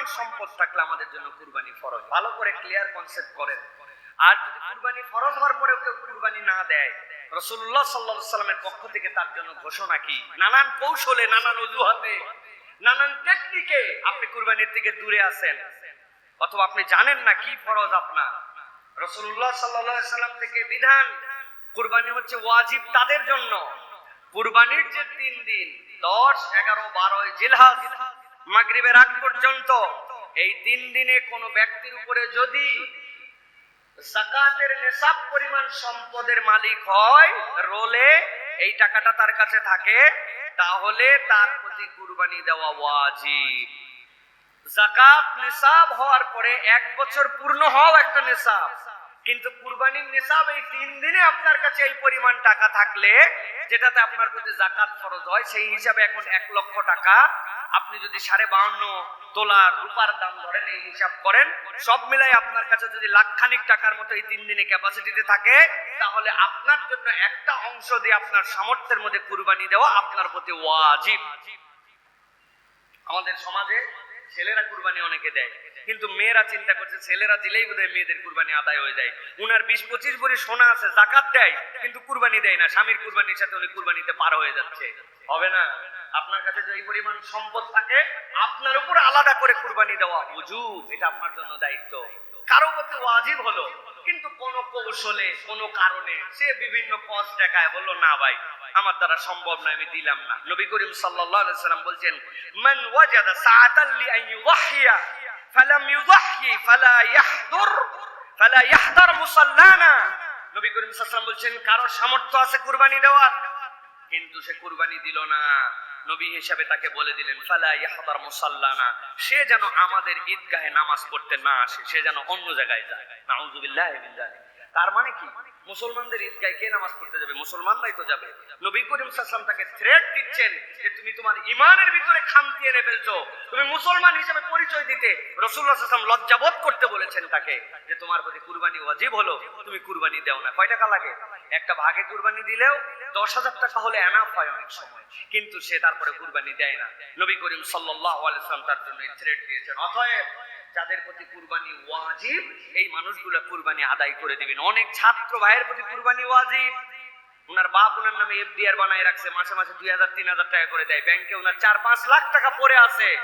পরিমাণ সম্পদ থাকলে আমাদের জন্য কুরবানি ফরজ। ভালো করে ক্লিয়ার কনসেপ্ট করেন। আর যদি কুরবানি ফরজ হওয়ার পরেও কেউ কুরবানি না দেয় রসুল্লাহ সাল্লাহ সাল্লামের পক্ষ থেকে তার জন্য ঘোষণা কি? নানান কৌশলে, নানান অজুহাতে, নানান টেকনিকে আপনি কুরবানির থেকে দূরে আছেন। অথবা আপনি জানেন না কি ফরজ আপনার। রসুল্লাহ সাল্লাহ সাল্লাম থেকে বিধান, কুরবানি হচ্ছে ওয়াজিব তাদের জন্য। কুরবানির যে তিন দিন, দশ, এগারো, বারোই জিলহাজ মাগরিবের আগ পর্যন্ত, এই তিন দিনে কোনো ব্যক্তির উপরে যদি জাকাতের নেশাব পরিমাণ সম্পদের মালিক হয়, রোলে এই টাকাটা তার কাছে থাকে, তাহলে তার প্রতি কুরবানি দেওয়া ওয়াজিব। জাকাত নিসাব হওয়ার পরে এক বছর পূর্ণ হওয়া একটা নিসাব কিন্তু কুরবানির নিসাব এই তিন দিনে আপনার কাছে এই পরিমাণ টাকা থাকলে, যেটাতে আপনার প্রতি জাকাত খরচ হয়, সেই হিসাবে এখন এক লক্ষ টাকা। আপনি যদি সাড়ে বাউন্ন তোলার রূপার দাম ধরেন, এই হিসাব করেন, সব মিলাই আপনার কাছে যদি লাখখানিক টাকার মতো এই তিন দিনে ক্যাপাসিটিতে থাকে, তাহলে আপনার জন্য একটা অংশ দিয়ে আপনার সামর্থ্যের মধ্যে কুরবানি দেওয়া আপনার প্রতি ওয়াজিব। আমাদের সমাজে ছেলেরা কুরবানি অনেকে দেয়। কিন্তু মেয়েরা চিন্তা করছে, ছেলেরা দিলেই বোধহয় মেয়েদের কুরবানি আদায় হয়ে যায়। উনার বিশ পঁচিশ ভরি সোনা আছে, জাকাত দেয়, কিন্তু কুরবানি দেয় না। স্বামীর কুরবানির সাথে উনি কুরবানিতে পার হয়ে যাচ্ছে। হবে না? আপনার কাছে যে পরিমাণ সম্পদ থাকে, আপনার উপর আলাদা করে কুরবানি দেওয়া উজুব এটা আপনার জন্য দায়িত্ব। কারও প্রতি ওয়াজিব হলো, কিন্তু কোন কৌশলে, কোন কারণে সে বিভিন্ন পথ দেখায়, বলল, না ভাই আমার দ্বারা সম্ভব নয়, আমি দিলাম না। নবী করিম সাল্লাল্লাহু আলাইহি সাল্লাম বলছেন, মান ওয়াজাদা লি আন ইউদাহিয়া ফালাম ইউদাহি ফালা ইয়াহদুর ফালা ইয়াহদার মুসাল্লানা। নবী করিম সাল্লাল্লাহু বলছেন, কারও সামর্থ্য আছে কুরবানি দেওয়ার? কিন্তু সে কুরবানি দিল না। নবী হিসাবে তাকে বলে দিলেন, ফালা ইয়াহদার মুসাল্লানা। সে যেন আমাদের ঈদগাহে নামাজ পড়তে না আসে, সে যেন অন্য জায়গায় যায়। নাউযুবিল্লাহি মিন যালিক। তার মানে কি? মুসলমানদের ঈদগায় কে নামাজ পড়তে যাবে? মুসলমানরাই তো যাবে। নবী করিম সাল্লাম তাকে থ্রেট দিচ্ছেন যে তুমি তোমার ইমানের ভিতরে খামতি এনে ফেলছো। তুমি মুসলমান হিসেবে পরিচয় দিতে রসুল্লাহ সাল্লাম লজ্জাবোধ করতে বলেছেন তাকে যে তোমার প্রতি কুরবানি ওয়াজিব হলো, তুমি কুরবানি দেও না। কয় টাকা লাগে? একটা ভাগে কুরবানি দিলেও দশ হাজার টাকা হলে এনাফ হয় অনেক সময়। কিন্তু সে তারপরে কুরবানি দেয় না। নবী করিম সাল্লাহ আলাইসালাম তার জন্য থ্রেট দিয়েছেন। অতএব যাদের প্রতি কুরবানি ওয়াজিব, এই মানুষগুলো কুরবানি আদায় করে দিবেন। অনেক ছাত্র ভাইয়ের প্রতি কুরবানি ওয়াজিব। ওনার বাপ ওনার নামে এফডিআর বানায় রাখছে, মাসে মাসে দুই হাজার, তিন হাজার টাকা করে দেয়। ব্যাংকে ওনার চার, পাঁচ লাখ টাকা পড়ে আছে।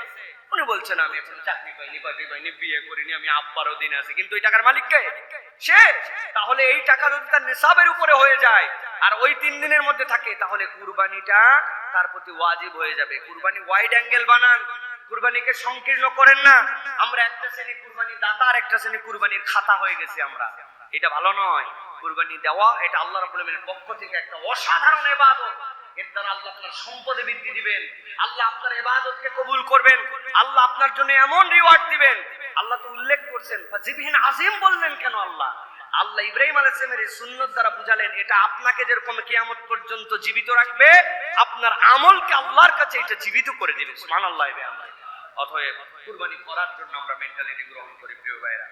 উনি বলছেন, আমি এখন চাকরি পাইনি, বাকরি পাইনি, বিয়ে করিনি, আমি আব্বারও দিন আছি। কিন্তু ওই টাকার মালিক কে সে? তাহলে এই টাকা যদি তার নিসাবের উপরে হয়ে যায়। আর ওই তিন দিনের মধ্যে থাকে, তাহলে কুরবানিটা তার প্রতি ওয়াজিব হয়ে যাবে। কুরবানি ওয়াইড অ্যাঙ্গেল বানান। কুরবানিকে সংকীর্ণ করেন না। আমরা একটা শ্রেণি কুরবানি দাতা আর একটা শ্রেণি কুরবানির খাতা হয়ে গেছি আমরা। এটা ভালো নয়। কুরবানি দেওয়া, এটা আল্লাহ রাব্বুল পক্ষ থেকে একটা অসাধারণ ইবাদত। এর দ্বারা আল্লাহ আপনার সম্পদে বৃদ্ধি দিবেন। আল্লাহ আপনার ইবাদতকে কবুল করবেন। আল্লাহ আপনার জন্য এমন রিওয়ার্ড দিবেন। আল্লাহ তো উল্লেখ করছেন জিবহিন আজিম বললেন কেন আল্লাহ? আল্লাহ ইব্রাহিম আলাইহিসসালামের এই সুন্নত দ্বারা বুঝালেন, এটা আপনাকে যেরকম কিয়ামত পর্যন্ত জীবিত রাখবে, আপনার আমলকে আল্লাহর কাছে এটা জীবিত করে দিবে। সুবহানাল্লাহ আল্লাহ অতএব কুরবানি করার জন্য আমরা মেন্টালিটি গ্রহণ করি প্রিয় ভাইরা